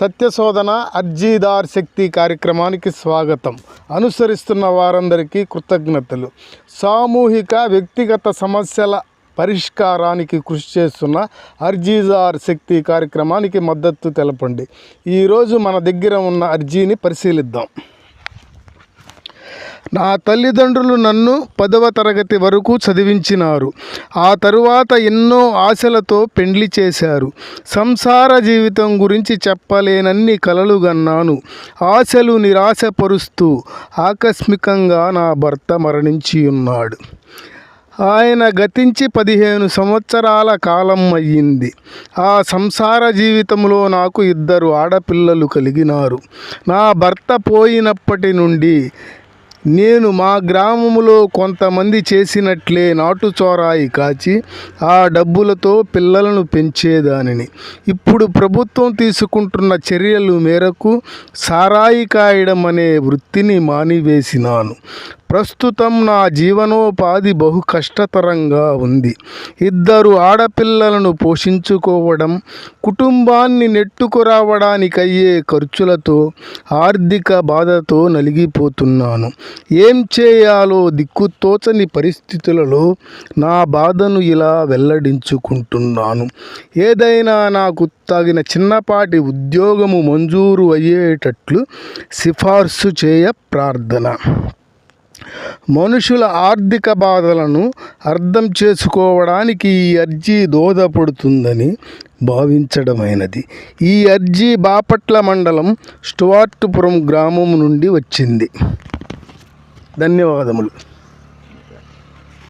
సత్యశోధన అర్జీదార్ శక్తి కార్యక్రమానికి స్వాగతం. అనుసరిస్తున్న వారందరికీ కృతజ్ఞతలు. సామూహిక వ్యక్తిగత సమస్యల పరిష్కారానికి కృషి చేస్తున్న అర్జీదార్ శక్తి కార్యక్రమానికి మద్దతు తెలపండి. ఈరోజు మన దగ్గర ఉన్న అర్జీని పరిశీలిద్దాం. నా తల్లిదండ్రులు నన్ను పదవ తరగతి వరకు చదివించినారు. ఆ తరువాత ఎన్నో ఆశలతో పెండ్లి చేశారు. సంసార జీవితం గురించి చెప్పలేనన్ని కలలు గన్నాను. ఆశలు నిరాశపరుస్తూ ఆకస్మికంగా నా భర్త మరణించి ఉన్నాడు. ఆయన గతించి పదిహేను సంవత్సరాల కాలం అయ్యింది. ఆ సంసార జీవితంలో నాకు ఇద్దరు ఆడపిల్లలు కలిగినారు. నా భర్త పోయినప్పటి నుండి నేను మా గ్రామములో కొంతమంది చేసినట్లే నాటు చోరాయి కాచి ఆ డబ్బులతో పిల్లలను పెంచేదానిని. ఇప్పుడు ప్రభుత్వం తీసుకుంటున్న చర్యలు మేరకు సారాయి కాయడం అనే వృత్తిని మానివేసినాను. ప్రస్తుతం నా జీవనోపాధి బహు కష్టతరంగా ఉంది. ఇద్దరు ఆడపిల్లలను పోషించుకోవడం కుటుంబాన్ని నెట్టుకురావడానికయ్యే ఖర్చులతో ఆర్థిక బాధతో నలిగిపోతున్నాను. ఏం చేయాలో దిక్కుతోచని పరిస్థితులలో నా బాధను ఇలా వెల్లడించుకుంటున్నాను. ఏదైనా నాకు తగిన చిన్నపాటి ఉద్యోగము మంజూరు అయ్యేటట్లు సిఫార్సు చేయ ప్రార్థన. మనుషుల ఆర్థిక బాధలను అర్థం చేసుకోవడానికి ఈ అర్జీ దోహదపడుతుందని భావించడమైనది. ఈ అర్జీ బాపట్ల మండలం స్టువార్ట్పురం గ్రామం నుండి వచ్చింది. ధన్యవాదములు.